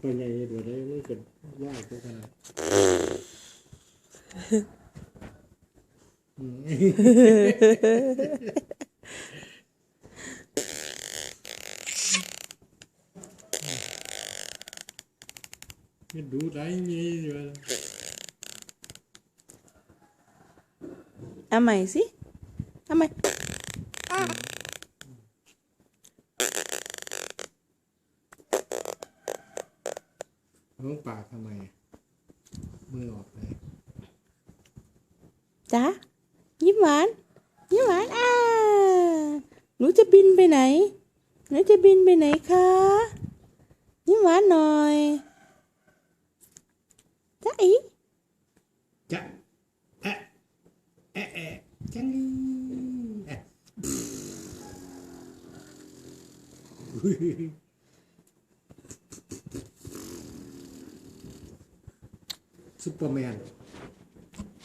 คนใหญ่เดี๋ยวได้ไม่เกิดยากพวกนั้นอืมมันดูได้ไงเดี๋ยว เอาใหม่สิเอาใหม่ น้องปากทำไมอะมือออกเลยจ้ายิ้มหวาน ยิ้มหวานอ่าหนูจะบินไปไหน หนูจะบินไปไหนคะ ยิ้มหวานหน่อยจ้าอีจะแอะแอะแอะจังแอะ Superman.